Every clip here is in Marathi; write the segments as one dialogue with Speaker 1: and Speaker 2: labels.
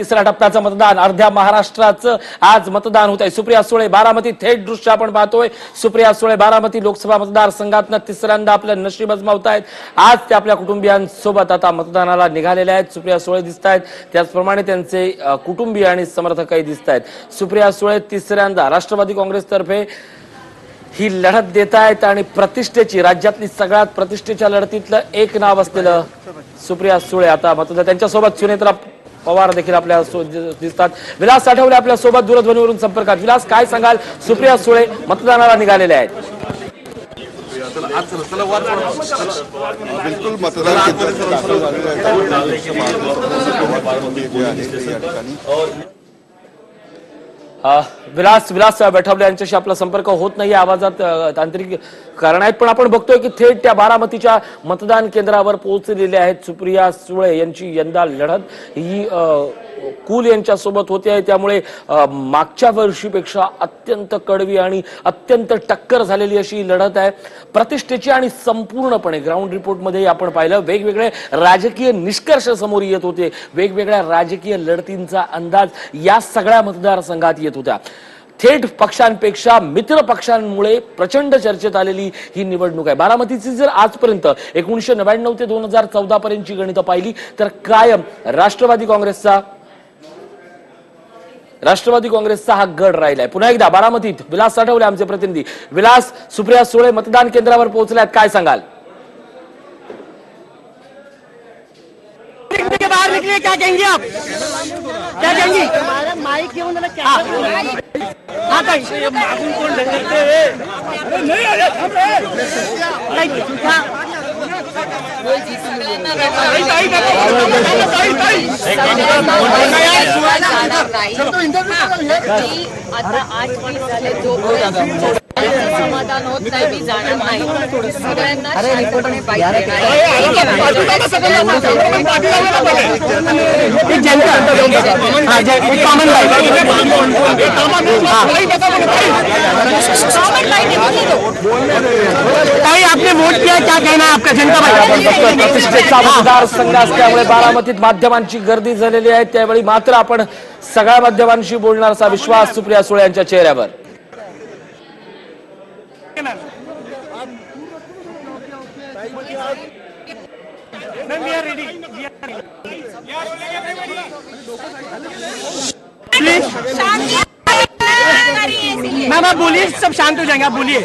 Speaker 1: तिसऱ्या टप्प्याचं मतदान. अर्ध्या महाराष्ट्राचं आज मतदान होत आहे सुप्रिया सुळे बारामती थेट दृश्य आपण पाहतोय. सुप्रिया सुळे बारामती लोकसभा मतदारसंघातनं तिसऱ्यांदा आपलं नशीब अजमावत आहेत आज ते आपल्या कुटुंबियांसोबत आता मतदानाला निघालेले आहेत. सुप्रिया सुळे दिसत आहेत त्याचप्रमाणे त्यांचे कुटुंबीय आणि समर्थकही दिसत आहेत सुप्रिया सुळे तिसऱ्यांदा राष्ट्रवादी काँग्रेसतर्फे ही लढत देत आहेत आणि प्रतिष्ठेची राज्यातली सगळ्यात प्रतिष्ठेच्या लढतीतलं एक नाव असलेलं सुप्रिया सुळे आता मतदार त्यांच्यासोबत सुनेत्रा पवार देखील आपल्या दिसतात. विलास आठवले आपल्यासोबत दूरध्वनीवरून संपर्कात. विलास काय सांगाल? सुप्रिया सुळे मतदानाला निघालेले आहेत.
Speaker 2: बिलकुल मतदान केंद्रात दाखल झालेलं आहे. बारामती जे आहे या ठिकाणी
Speaker 1: अ, विलास विलास बैठावले यांच्याशी आपला संपर्क होत नाही आवाजात तांत्रिक कारण आहेत. पण आपण बघतोय की थेट त्या बारामतीच्या मतदान केंद्रावर पोहोचलेले आहेत सुप्रिया सुळे यांची यंदा लढत. ही कुल यांच्या सोबत होते आहे. त्यामुळे मागच्या वर्षीपेक्षा अत्यंत कडवी आणि अत्यंत टक्कर झालेली अशी लढत आहे. प्रतिष्ठेची आणि संपूर्णपणे ग्राउंड रिपोर्टमध्ये आपण पाहिलं वेगवेगळे राजकीय निष्कर्ष समोर येत होते. वेगवेगळ्या राजकीय लढतींचा अंदाज या सगळ्या मतदारसंघात येत येत होत्या थेट पक्षांपेक्षा मित्र पक्षांमुळे प्रचंड चर्चेत आलेली ही निवडणूक आहे बारामतीची जर आजपर्यंत एकोणीसशे नव्याण्णव ते दोन हजार चौदा पर्यंतची गणितं पाहिली तर कायम राष्ट्रवादी काँग्रेसचा राष्ट्रवादी काँग्रेसचा हा गड राहिलाय पुन्हा एकदा बारामतीत विलास साठवले आमचे प्रतिनिधी विलास सुप्रिया सुळे मतदान केंद्रावर पोहोचल्यात काय सांगाल
Speaker 3: के बाहर निकलिए क्या कहेंगे आप क्या कहेंगी
Speaker 4: हमारा माइक घेऊन
Speaker 3: हाँ. ताई. मागून कोण ढकलते नहीं अरे थांब रे ताई, ताई, ताई, ताई, ताई.
Speaker 5: मी आता आठ वीस झाले जोपर्यंत समाधान होत नाही मी जाणार नाही सगळ्यांना शांतपणे पाहिजे
Speaker 3: ताई. आपने वोट किया क्या कहना है आपका जनता भाई?
Speaker 1: प्रतिष्ठेचा मतदारसंघ असल्यामुळे बारामतीत माध्यमांची गर्दी झालेली आहे त्यावेळी मात्र आपण सगळ्या माध्यमांशी बोलणार असा विश्वास सुप्रिया सुळे यांच्या चेहऱ्यावर.
Speaker 3: मैम मैम आप बोलिए सब शांत हो जाएंगे आप बोलिए।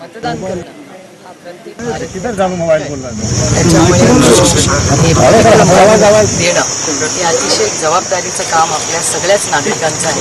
Speaker 5: मतदान देणं हे अतिशय जबाबदारीचं काम आपल्या सगळ्याच नागरिकांचं आहे